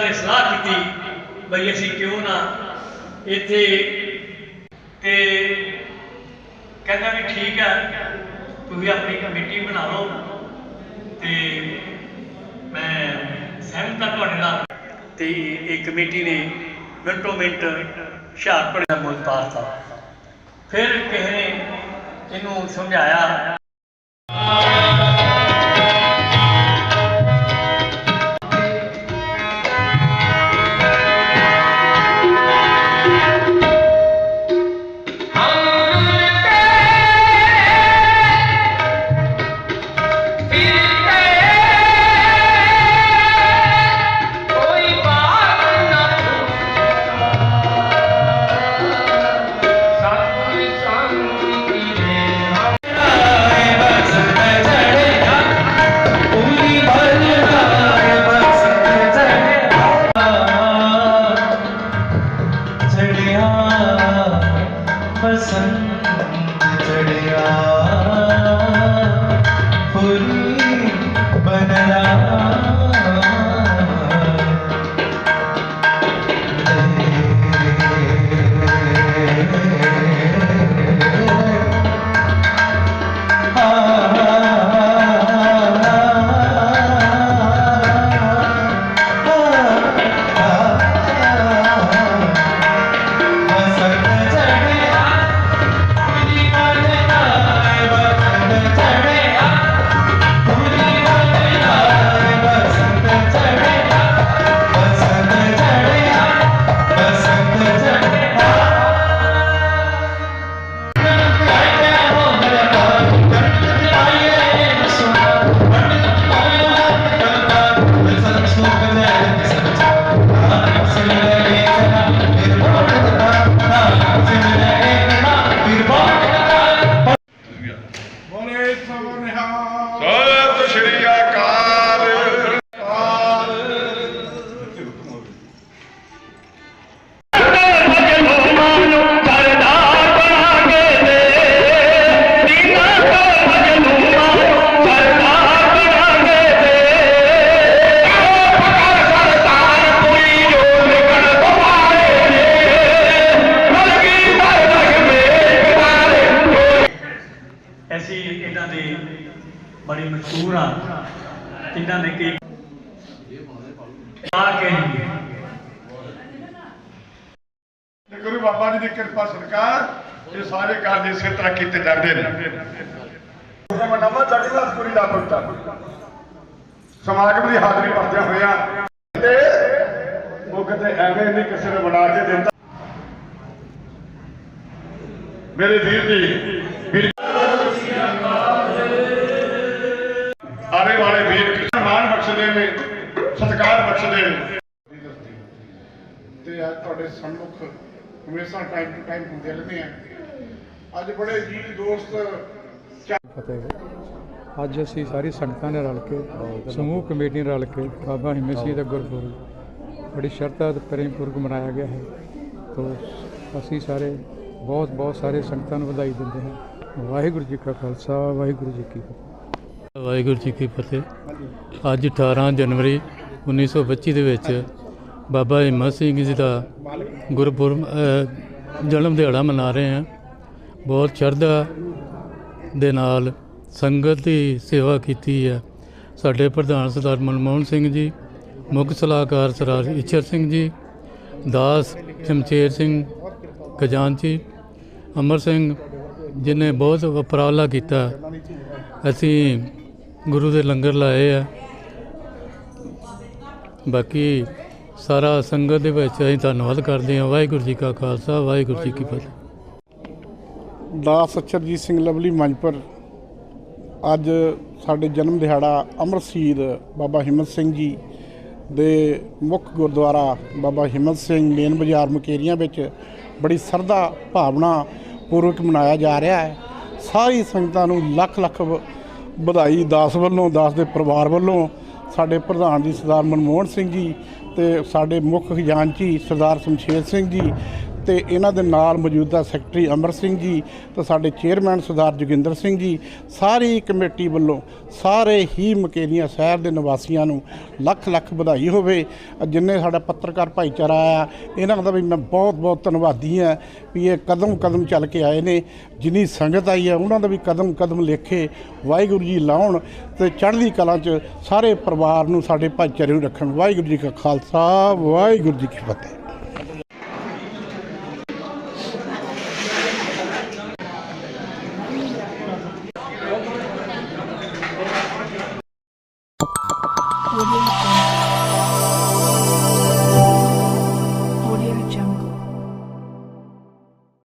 ਨੇ ਸਲਾਹ ਕੀਤੀ ਬਈ ਅਸੀਂ ਕਿਉਂ ਨਾ ਇੱਥੇ ਤੇ ਕਹਿੰਦਾ ਵੀ ਠੀਕ ਹੈ ਤੁਸੀਂ ਆਪਣੀ ਕਮੇਟੀ ਬਣਾ ਲਓ ਤੇ ਮੈਂ ਸਹਿਮਤ ਹਾਂ ਤੁਹਾਡੇ ਨਾਲ। ਤੇ ਇਹ ਕਮੇਟੀ ਨੇ ਮਿੰਟੋ ਮਿੰਟ ਹੁਸ਼ਿਆਰਪੁਰ ਦਾ ਮੁੱਲ ਪਾਤਾ। ਫਿਰ ਕਿਸੇ ਨੇ ਇਹਨੂੰ ਸਮਝਾਇਆ ਬੜੀ ਮਸ਼ਹੂਰ ਆ। ਇਹਨਾਂ ਨੇ ਕਿ ਆ ਕੇ ਤੇ ਗੁਰੂ ਬਾਬਾ ਜੀ ਦੀ ਕਿਰਪਾ ਸਦਕਾ ਇਹ ਸਾਰੇ ਕਾਰਜ ਇਸੇ ਤਰ੍ਹਾਂ ਕੀਤੇ ਜਾਂਦੇ ਨੇ। ਮੈਂ ਨਵਾਂ ਜਗਨਾਥਪੁਰੀ ਦਾ ਪੁੱਤਰ ਸਮਾਗਮ ਦੀ ਹਾਜ਼ਰੀ ਭਰਦਿਆਂ ਹੋਇਆ ਤੇ ਉਹ ਕਿਤੇ ਐਵੇਂ ਨਹੀਂ ਕਿਸੇ ਨੇ ਬਣਾ ਕੇ ਦਿੰਦਾ ਮੇਰੇ ਵੀਰ ਜੀ, ਵੀਰ ਨੇ ਸਤਿਕਾਰ ਬਖਸ਼ਦੇ ਨੇ। ਤੇ ਅੱਜ ਤੁਹਾਡੇ ਸਨਮੁਖ ਹਮੇਸ਼ਾ ਟਾਈਮ ਟੂ ਟਾਈਮ ਹੁੰਦੇ ਰਹਿੰਦੇ ਆ। ਅੱਜ ਬੜੇ ਜੀ ਦੋਸਤ ਫਤਿਹ। ਅੱਜ ਅਸੀਂ ਸਾਰੀ ਸੰਗਤਾਂ ਨੇ ਰਲ ਕੇ ਸਮੂਹ ਕਮੇਟੀ ਨੇ ਰਲ ਕੇ ਬਾਬਾ ਹਿੰਮਤ ਸਿੰਘ ਦਾ ਗੁਰਪੁਰਬ ਬੜੀ ਸ਼ਰਧਾ ਤੇ ਪ੍ਰੇਮ ਪੂਰਵਕ ਮਨਾਇਆ ਗਿਆ ਹੈ। ਤੋ ਅਸੀਂ ਸਾਰੇ ਬਹੁਤ ਬਹੁਤ ਸਾਰੇ ਸੰਗਤਾਂ ਨੂੰ ਵਧਾਈ ਦਿੰਦੇ ਹਾਂ। ਵਾਹਿਗੁਰੂ ਜੀ ਕਾ ਖਾਲਸਾ ਵਾਹਿਗੁਰੂ ਜੀ ਕੀ ਫਤਿਹ। ਵਾਹਿਗੁਰੂ ਜੀ ਕੀ ਫਤਿਹ। ਅੱਜ 18 ਜਨਵਰੀ 1925 ਦੇ ਵਿੱਚ ਬਾਬਾ ਹਿੰਮਤ ਸਿੰਘ ਜੀ ਦਾ ਗੁਰਪੁਰਬ ਜਨਮ ਦਿਹਾੜਾ ਮਨਾ ਰਹੇ ਹਾਂ। ਬਹੁਤ ਸ਼ਰਧਾ ਦੇ ਨਾਲ ਸੰਗਤ ਦੀ ਸੇਵਾ ਕੀਤੀ ਹੈ। ਸਾਡੇ ਪ੍ਰਧਾਨ ਸਰਦਾਰ ਮਨਮੋਹਨ ਸਿੰਘ ਜੀ, ਮੁੱਖ ਸਲਾਹਕਾਰ ਸਰਦਾਰ ਇਛਰ ਸਿੰਘ ਜੀ, ਦਾਸ ਸ਼ਮਸ਼ੇਰ ਸਿੰਘ ਖਜ਼ਾਨਚੀ ਅਮਰ ਸਿੰਘ ਜਿਨੇ ਬਹੁਤ ਉਪਰਾਲਾ ਕੀਤਾ। ਅਸੀਂ ਗੁਰੂ ਦੇ ਲੰਗਰ ਲਾਏ ਆ। ਬਾਕੀ ਸਾਰਾ ਸੰਗਤ ਦੇ ਵਿੱਚ ਅਸੀਂ ਧੰਨਵਾਦ ਕਰਦੇ ਹਾਂ। ਵਾਹਿਗੁਰੂ ਜੀ ਕਾ ਖਾਲਸਾ, ਵਾਹਿਗੁਰੂ ਜੀ ਕੀ ਫਤਿਹ। ਦਾਸ ਅਚਰਜੀਤ ਸਿੰਘ ਲਵਲੀ ਮੰਜਪੁਰ, ਅੱਜ ਸਾਡੇ ਜਨਮ ਦਿਹਾੜਾ ਅਮਰ ਸ਼ਹੀਦ ਬਾਬਾ ਹਿੰਮਤ ਸਿੰਘ ਜੀ ਦੇ ਮੁੱਖ ਗੁਰਦੁਆਰਾ ਬਾਬਾ ਹਿੰਮਤ ਸਿੰਘ ਮੇਨ ਬਾਜ਼ਾਰ ਮਕੇਰੀਆਂ ਵਿੱਚ ਬੜੀ ਸਰਦਾ ਭਾਵਨਾ ਪੂਰਵਕ ਮਨਾਇਆ ਜਾ ਰਿਹਾ ਹੈ। ਸਾਰੀ ਸੰਗਤਾਂ ਨੂੰ ਲੱਖ ਲੱਖ ਵਧਾਈ ਦਾਸ ਵੱਲੋਂ, ਦਾਸ ਦੇ ਪਰਿਵਾਰ ਵੱਲੋਂ, ਸਾਡੇ ਪ੍ਰਧਾਨ ਜੀ ਸਰਦਾਰ ਮਨਮੋਹਨ ਸਿੰਘ ਜੀ ਤੇ ਸਾਡੇ ਮੁੱਖ ਖਜ਼ਾਨਚੀ ਸਰਦਾਰ ਸ਼ਮਸ਼ੇਰ ਸਿੰਘ ਜੀ ਤੇ ਇਹਨਾਂ ਦੇ ਨਾਲ ਮੌਜੂਦਾ ਸੈਕਟਰੀ ਅਮਰ ਸਿੰਘ ਜੀ ਤੇ ਸਾਡੇ ਚੇਅਰਮੈਨ ਸਰਦਾਰ ਜੋਗਿੰਦਰ ਸਿੰਘ ਜੀ, ਸਾਰੀ ਕਮੇਟੀ ਵੱਲੋਂ ਸਾਰੇ ਹੀ ਮਕੇਰੀਆਂ ਸ਼ਹਿਰ ਦੇ ਨਿਵਾਸੀਆਂ ਨੂੰ ਲੱਖ ਲੱਖ ਵਧਾਈ ਹੋਵੇ। ਜਿੰਨੇ ਸਾਡਾ ਪੱਤਰਕਾਰ ਭਾਈਚਾਰਾ ਆਇਆ, ਇਹਨਾਂ ਦਾ ਵੀ ਮੈਂ ਬਹੁਤ ਬਹੁਤ ਧੰਨਵਾਦੀ ਹਾਂ ਵੀ ਇਹ ਕਦਮ ਕਦਮ ਚੱਲ ਕੇ ਆਏ ਨੇ। ਜਿੰਨੀ ਸੰਗਤ ਆਈ ਹੈ, ਉਹਨਾਂ ਦਾ ਵੀ ਕਦਮ ਕਦਮ ਲੇਖੇ ਵਾਹਿਗੁਰੂ ਜੀ ਲਾਉਣ ਤੇ ਚੜ੍ਹਦੀ ਕਲਾ 'ਚ ਸਾਰੇ ਪਰਿਵਾਰ ਨੂੰ, ਸਾਡੇ ਭਾਈਚਾਰੇ ਨੂੰ ਰੱਖਣ। ਵਾਹਿਗੁਰੂ ਜੀ ਕਾ ਖਾਲਸਾ, ਵਾਹਿਗੁਰੂ ਜੀ ਕੀ ਫਤਿਹ।